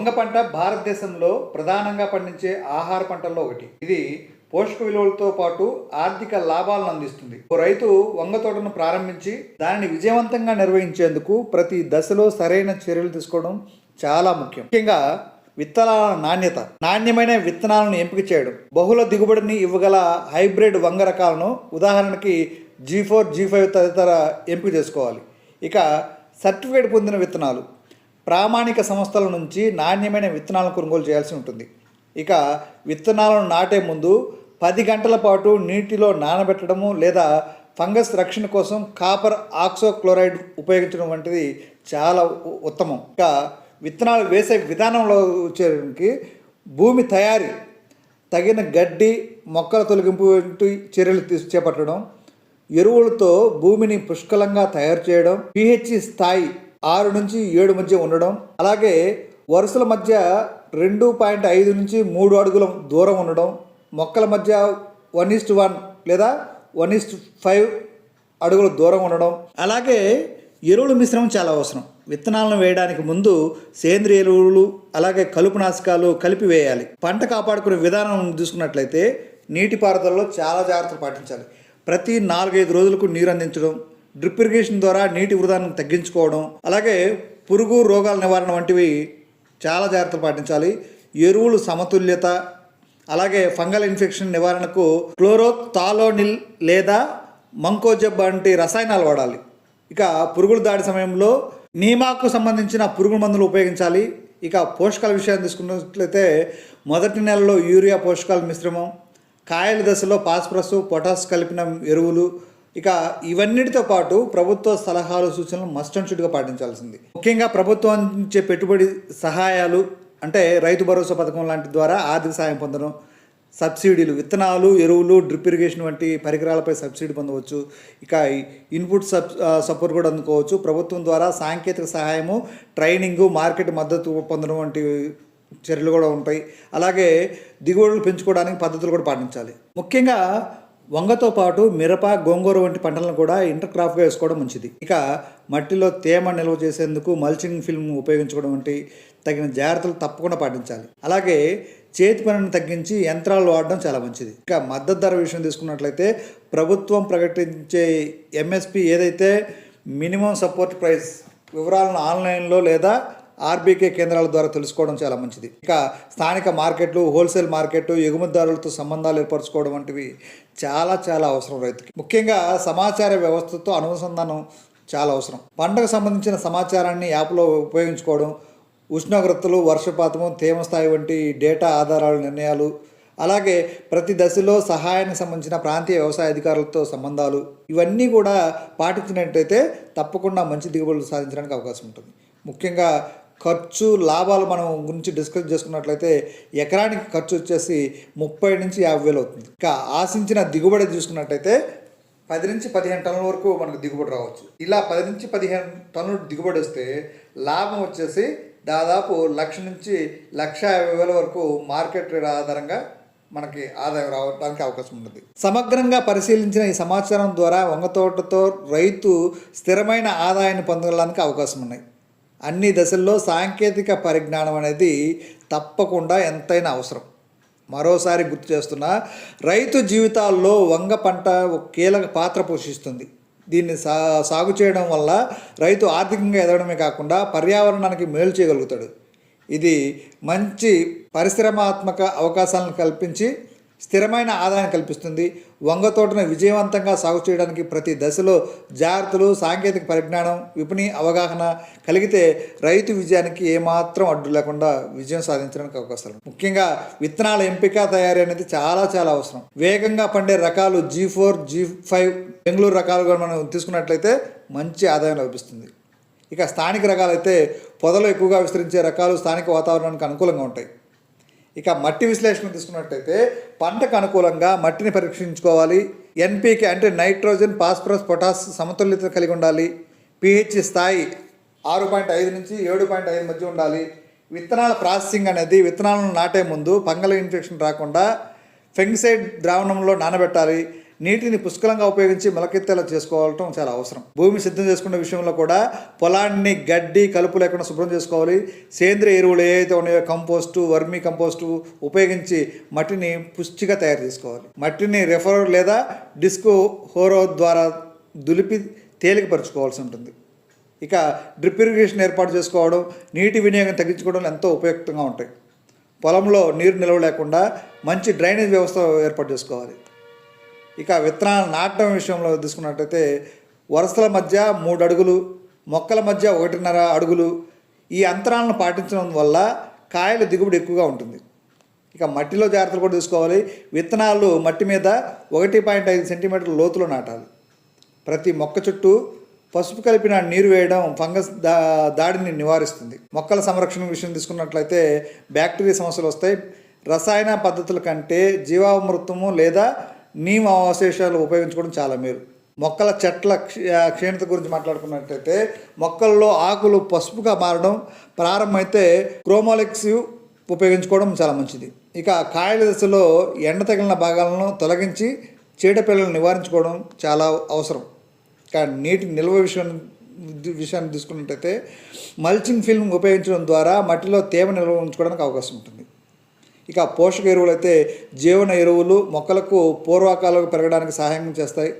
వంగ పంట భారతదేశంలో ప్రధానంగా పండించే ఆహార పంటల్లో ఒకటి. ఇది పోషక విలువలతో పాటు ఆర్థిక లాభాలను అందిస్తుంది. ఓ రైతు వంగ తోటను ప్రారంభించి దానిని విజయవంతంగా నిర్వహించేందుకు ప్రతి దశలో సరైన చర్యలు తీసుకోవడం చాలా ముఖ్యం. ముఖ్యంగా విత్తనాల నాణ్యత నాణ్యమైన విత్తనాలను ఎంపిక చేయడం బహుళ దిగుబడిని ఇవ్వగల హైబ్రిడ్ వంగ రకాలను ఉదాహరణకి జీ ఫోర్ జీ ఫైవ్ తదితర ఎంపిక చేసుకోవాలి. ఇక సర్టిఫికేట్ పొందిన విత్తనాలు ప్రామాణిక సంస్థల నుంచి నాణ్యమైన విత్తనాలను కొనుగోలు చేయాల్సి ఉంటుంది. ఇక విత్తనాలను నాటే ముందు పది గంటల పాటు నీటిలో నానబెట్టడము లేదా ఫంగస్ రక్షణ కోసం కాపర్ ఆక్సోక్లోరైడ్ ఉపయోగించడం వంటిది చాలా ఉత్తమం. ఇక విత్తనాలు వేసే విధానంలో వచ్చేకి భూమి తయారీ తగిన గడ్డి మొక్కల తొలగింపు వంటి చర్యలు తీసు చేపట్టడం ఎరువులతో భూమిని పుష్కలంగా తయారు చేయడం పిహెచ్ స్థాయి ఆరు నుంచి ఏడు మధ్య ఉండడం అలాగే వరుసల మధ్య రెండు పాయింట్ ఐదు నుంచి మూడు అడుగుల దూరం ఉండడం మొక్కల మధ్య వన్ ఈస్ట్ వన్ లేదా వన్ ఈస్ట్ ఫైవ్ అడుగుల దూరం ఉండడం. అలాగే ఎరువుల మిశ్రమం చాలా అవసరం. విత్తనాలను వేయడానికి ముందు సేంద్రియ ఎరువులు అలాగే కలుపు నాశకాలు కలిపి వేయాలి. పంట కాపాడుకునే విధానం చూసుకున్నట్లయితే నీటిపారుదలలో చాలా జాగ్రత్తలు పాటించాలి. ప్రతి నాలుగైదు రోజులకు నీరు అందించడం డ్రిప్ ఇరిగేషన్ ద్వారా నీటి వృధాను తగ్గించుకోవడం అలాగే పురుగు రోగాల నివారణ వంటివి చాలా జాగ్రత్తలు పాటించాలి. ఎరువులు సమతుల్యత అలాగే ఫంగల్ ఇన్ఫెక్షన్ నివారణకు క్లోరో తాలోనిల్ లేదా మంకోజబ్ వంటి రసాయనాలు వాడాలి. ఇక పురుగుల దాడి సమయంలో నీమాకు సంబంధించిన పురుగు మందులు ఉపయోగించాలి. ఇక పోషకాల విషయాన్ని తీసుకున్నట్లయితే మొదటి నెలలో యూరియా పోషకాల మిశ్రమం కాయల దశలో పాస్పరస్ పొటాస్ కలిపిన ఎరువులు ఇక ఇవన్నిటితో పాటు ప్రభుత్వ సలహాలు సూచనలు మస్ట్ అండ్ షుడ్గా పాటించాల్సింది. ముఖ్యంగా ప్రభుత్వం ఇచ్చే పెట్టుబడి సహాయాలు అంటే రైతు భరోసా పథకం లాంటి ద్వారా ఆర్థిక సహాయం పొందడం సబ్సిడీలు విత్తనాలు ఎరువులు డ్రిప్ ఇరిగేషన్ వంటి పరికరాలపై సబ్సిడీ పొందవచ్చు. ఇక ఇన్పుట్ సబ్ సపోర్ట్ కూడా అందుకోవచ్చు. ప్రభుత్వం ద్వారా సాంకేతిక సహాయము ట్రైనింగు మార్కెట్ మద్దతు పొందడం వంటి చర్యలు కూడా ఉంటాయి. అలాగే దిగుబడులు పెంచుకోవడానికి పద్ధతులు కూడా పాటించాలి. ముఖ్యంగా వంగతో పాటు మిరప గోంగూర వంటి పంటలను కూడా ఇంటర్ క్రాప్గా వేసుకోవడం మంచిది. ఇక మట్టిలో తేమ నిల్వ చేసేందుకు మల్చింగ్ ఫిల్మ్ ఉపయోగించుకోవడం వంటి తగిన జాగ్రత్తలు తప్పకుండా పాటించాలి. అలాగే చేతి పనిని తగ్గించి యంత్రాలు వాడడం చాలా మంచిది. ఇక మద్దతు ధర విషయం తీసుకున్నట్లయితే ప్రభుత్వం ప్రకటించే ఎంఎస్పి ఏదైతే మినిమం సపోర్ట్ ప్రైస్ వివరాలను ఆన్లైన్లో లేదా ఆర్బీకే కేంద్రాల ద్వారా తెలుసుకోవడం చాలా మంచిది. ఇక స్థానిక మార్కెట్లు హోల్సేల్ మార్కెట్ ఎగుమతిదారులతో సంబంధాలు ఏర్పరచుకోవడం వంటివి చాలా చాలా అవసరం రైతుకి. ముఖ్యంగా సమాచార వ్యవస్థతో అనుసంధానం చాలా అవసరం. పంటకు సంబంధించిన సమాచారాన్ని యాప్లో ఉపయోగించుకోవడం ఉష్ణోగ్రతలు వర్షపాతము తేమ స్థాయి వంటి డేటా ఆధారాల నిర్ణయాలు అలాగే ప్రతి దశలో సహాయానికి సంబంధించిన ప్రాంతీయ వ్యవసాయ అధికారులతో సంబంధాలు ఇవన్నీ కూడా పాటించినట్టయితే తప్పకుండా మంచి దిగుబడులు సాధించడానికి అవకాశం ఉంటుంది. ముఖ్యంగా ఖర్చు లాభాలు మనం గురించి డిస్కస్ చేసుకున్నట్లయితే ఎకరానికి ఖర్చు వచ్చేసి ముప్పై నుంచి యాభై వేలు అవుతుంది. ఇంకా ఆశించిన దిగుబడి చూసుకున్నట్లయితే పది నుంచి పదిహేను టన్నుల వరకు మనకు దిగుబడి రావచ్చు. ఇలా పది నుంచి పదిహేను టన్నుల దిగుబడి వస్తే లాభం వచ్చేసి దాదాపు లక్ష నుంచి లక్ష యాభై వేల వరకు మార్కెట్ రేట్ ఆధారంగా మనకి ఆదాయం రావడానికి అవకాశం ఉంటుంది సమగ్రంగా పరిశీలించిన ఈ సమాచారం ద్వారా వంగ తోటతో రైతు స్థిరమైన ఆదాయాన్ని పొందడానికి అవకాశం ఉన్నాయి. అన్ని దశల్లో సాంకేతిక పరిజ్ఞానం అనేది తప్పకుండా ఎంతైనా అవసరం. మరోసారి గుర్తు చేస్తున్నా రైతు జీవితాల్లో వంగ పంట ఒక కీలక పాత్ర పోషిస్తుంది. దీన్ని సా సాగు చేయడం వల్ల రైతు ఆర్థికంగా ఎదగడమే కాకుండా పర్యావరణానికి మేలు చేయగలుగుతాడు. ఇది మంచి పరిశ్రమాత్మక అవకాశాలను కల్పించి స్థిరమైన ఆదాయం కల్పిస్తుంది. వంగ తోటను విజయవంతంగా సాగు చేయడానికి ప్రతి దశలో జాగ్రత్తలు సాంకేతిక పరిజ్ఞానం విపణి అవగాహన కలిగితే రైతు విజయానికి ఏమాత్రం అడ్డు లేకుండా విజయం సాధించడానికి అవకాశాలు ముఖ్యంగా విత్తనాల ఎంపిక తయారీ అనేది చాలా చాలా అవసరం. వేగంగా పండే రకాలు G four G five Bengaluru రకాలుగా మనం తీసుకున్నట్లయితే మంచి ఆదాయం లభిస్తుంది. ఇక స్థానిక రకాలైతే పొదలు ఎక్కువగా విస్తరించే రకాలు స్థానిక వాతావరణానికి అనుకూలంగా ఉంటాయి. ఇక మట్టి విశ్లేషణ తీసుకున్నట్టయితే పంటకు అనుకూలంగా మట్టిని పరీక్షించుకోవాలి. ఎన్పీకే అంటే నైట్రోజన్ ఫాస్ఫరస్ పొటాస్ సమతుల్యత కలిగి ఉండాలి. పిహెచ్ స్థాయి ఆరు పాయింట్ ఐదు నుంచి ఏడు పాయింట్ ఐదు మధ్య ఉండాలి. విత్తనాల ప్రాసెసింగ్ అనేది విత్తనాలను నాటే ముందు ఫంగల్ ఇన్ఫెక్షన్ రాకుండా ఫెంగిసైడ్ ద్రావణంలో నానబెట్టాలి. నీటిని పుష్కలంగా ఉపయోగించి మొలకెత్తేలా చేసుకోవటం చాలా అవసరం. భూమి సిద్ధం చేసుకునే విషయంలో కూడా పొలాన్ని గడ్డి కలుపు లేకుండా శుభ్రం చేసుకోవాలి. సేంద్రియ ఎరువులు ఏవైతే ఉన్నాయో కంపోస్టు వర్మీ కంపోస్టు ఉపయోగించి మట్టిని పుష్టిగా తయారు చేసుకోవాలి. మట్టిని రెఫర్ లేదా డిస్కో హోరో ద్వారా దులిపి తేలికపరుచుకోవాల్సి ఉంటుంది. ఇక డ్రిప్ ఇరిగేషన్ ఏర్పాటు చేసుకోవడం నీటి వినియోగం తగ్గించుకోవడం ఎంతో ఉపయుక్తంగా ఉంటాయి. పొలంలో నీరు నిల్వ లేకుండా మంచి డ్రైనేజ్ వ్యవస్థ ఏర్పాటు చేసుకోవాలి. ఇక విత్తనాలు నాటడం విషయంలో తీసుకున్నట్టయితే వరుసల మధ్య మూడు అడుగులు మొక్కల మధ్య ఒకటిన్నర అడుగులు ఈ అంతరాలను పాటించడం వల్ల కాయల దిగుబడి ఎక్కువగా ఉంటుంది. ఇక మట్టిలో జాగ్రత్తలు కూడా తీసుకోవాలి. విత్తనాలు మట్టి మీద ఒకటి పాయింట్ ఐదు సెంటీమీటర్ల లోతులో నాటాలి. ప్రతి మొక్క చుట్టూ పసుపు కలిపిన నీరు వేయడం ఫంగస్ దా దాడిని నివారిస్తుంది. మొక్కల సంరక్షణ విషయం తీసుకున్నట్లయితే బ్యాక్టీరియా సమస్యలు వస్తాయి. రసాయన పద్ధతుల కంటే జీవామృతము లేదా నీమ్ అవశేషాలు ఉపయోగించుకోవడం చాలా మేలు. మొక్కల చెట్ల క్షీణత గురించి మాట్లాడుకున్నట్లయితే మొక్కల్లో ఆకులు పసుపుగా మారడం ప్రారంభమైతే క్రోమోలిక్స్ ఉపయోగించుకోవడం చాలా మంచిది. ఇక కాయల దశలో ఎండ తగిలిన భాగాలను తొలగించి చీడపిల్లలను నివారించుకోవడం చాలా అవసరం. కానీ నీటి నిల్వ విషయం విషయాన్ని తీసుకున్నట్టయితే మల్చింగ్ ఫిల్మ్ ఉపయోగించడం ద్వారా మట్టిలో తేమ నిల్వ ఉంచుకోవడానికి అవకాశం ఉంటుంది. ఇక పోషక ఎరువులు అయితే జీవన ఎరువులు మొక్కలకు పూర్వకాలకు పెరగడానికి సహాయం చేస్తాయి.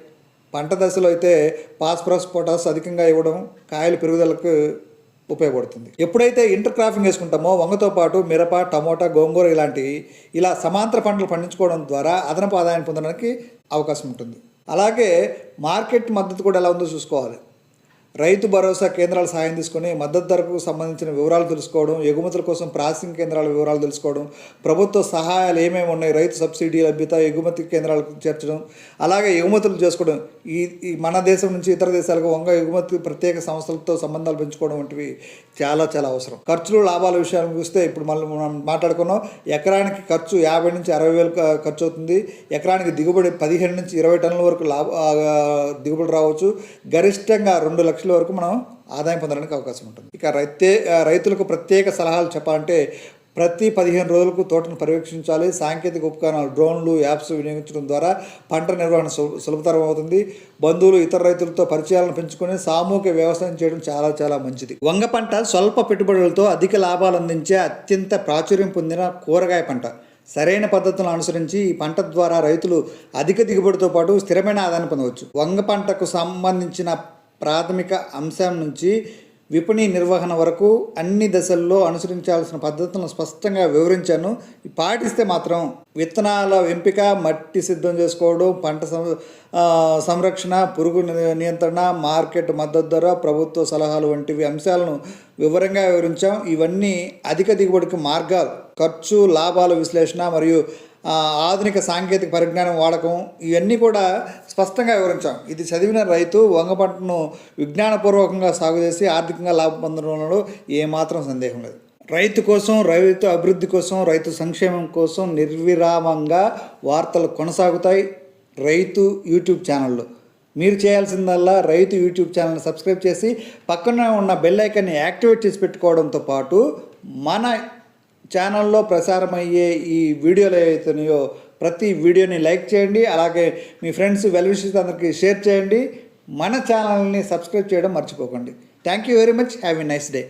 పంట దశలో అయితే ఫాస్ఫరస్ పొటాస్ అధికంగా ఇవ్వడం కాయల పెరుగుదలకు ఉపయోగపడుతుంది. ఎప్పుడైతే ఇంటర్ క్రాఫింగ్ వేసుకుంటామో వంగతో పాటు మిరప టమోటా గోంగూర ఇలాంటివి ఇలా సమాంతర పంటలు పండించుకోవడం ద్వారా అదనపు ఆదాయం పొందడానికి అవకాశం ఉంటుంది. అలాగే మార్కెట్ మద్దతు కూడా ఎలా ఉందో చూసుకోవాలి. రైతు భరోసా కేంద్రాల సహాయం తీసుకొని మద్దతు ధరకు సంబంధించిన వివరాలు తెలుసుకోవడం ఎగుమతుల కోసం ప్రాసెసింగ్ కేంద్రాల వివరాలు తెలుసుకోవడం ప్రభుత్వ సహాయాలు ఏమేమి ఉన్నాయి రైతు సబ్సిడీ లభ్యత ఎగుమతి కేంద్రాలకు చేర్చడం అలాగే ఎగుమతులు చేసుకోవడం ఈ ఈ మన దేశం నుంచి ఇతర దేశాలకు వంగ ఎగుమతి ప్రత్యేక సంస్థలతో సంబంధాలు పెంచుకోవడం వంటివి చాలా చాలా అవసరం. ఖర్చులు లాభాల విషయాలు చూస్తే ఇప్పుడు మళ్ళీ మనం మాట్లాడుకున్నాం ఎకరానికి ఖర్చు యాభై నుంచి అరవై వేలు ఖర్చు అవుతుంది. ఎకరానికి దిగుబడి పదిహేను నుంచి ఇరవై టన్నుల వరకు లాభ దిగుబడి రావచ్చు. గరిష్టంగా రెండు లక్షల వరకు మనం ఆదాయం పొందడానికి అవకాశం ఉంటుంది. ఇక రైతే రైతులకు ప్రత్యేక సలహాలు చెప్పాలంటే ప్రతి పదిహేను రోజులకు తోటను పర్యవేక్షించాలి. సాంకేతిక ఉపకరణాలు డ్రోన్లు యాప్స్ వినియోగించడం ద్వారా పంట నిర్వహణ సులభతరం అవుతుంది. బంధువులు ఇతర రైతులతో పరిచయాలను పెంచుకొని సామూహిక వ్యవసాయం చేయడం చాలా చాలా మంచిది. వంగ పంట స్వల్ప పెట్టుబడులతో అధిక లాభాలు అందించే అత్యంత ప్రాచుర్యం పొందిన కూరగాయ పంట. సరైన పద్ధతులను అనుసరించి ఈ పంట ద్వారా రైతులు అధిక దిగుబడితో పాటు స్థిరమైన ఆదాయం పొందవచ్చు. వంగ పంటకు సంబంధించిన ప్రాథమిక అంశం నుంచి విపణి నిర్వహణ వరకు అన్ని దశల్లో అనుసరించాల్సిన పద్ధతులను స్పష్టంగా వివరించాను. పాటిస్తే మాత్రం విత్తనాల ఎంపిక మట్టి సిద్ధం చేసుకోవడం పంట సం- సంరక్షణ పురుగు నియంత్రణ మార్కెట్ మద్దతు ధర ప్రభుత్వ సలహాలు వంటివి అంశాలను వివరంగా వివరించాం. ఇవన్నీ అధిక దిగుబడికి మార్గాలు. ఖర్చు లాభాల విశ్లేషణ మరియు ఆధునిక సాంకేతిక పరిజ్ఞానం వాడకం ఇవన్నీ కూడా స్పష్టంగా వివరించాం. ఇది చదివిన రైతు వంగ పంటను విజ్ఞానపూర్వకంగా సాగు చేసి ఆర్థికంగా లాభం పొందడంలో ఏమాత్రం సందేహం లేదు. రైతు కోసం రైతు అభివృద్ధి కోసం రైతు సంక్షేమం కోసం నిర్విరామంగా వార్తలు కొనసాగుతాయి రైతు యూట్యూబ్ ఛానల్లో మీరు చేయాల్సిందల్లా రైతు యూట్యూబ్ ఛానల్ని సబ్స్క్రైబ్ చేసి పక్కన ఉన్న బెల్ ఐకాన్ని యాక్టివేట్ చేసి పెట్టుకోవడంతో పాటు మన ఛానల్లో ప్రసారమయ్యే ఈ వీడియోలు ఏవైతున్నాయో ప్రతి వీడియోని లైక్ చేయండి అలాగే మీ ఫ్రెండ్స్ వెల్విషెస్ అందరికీ షేర్ చేయండి. మన ఛానల్ని సబ్స్క్రైబ్ చేయడం మర్చిపోకండి. Thank you very much have a nice day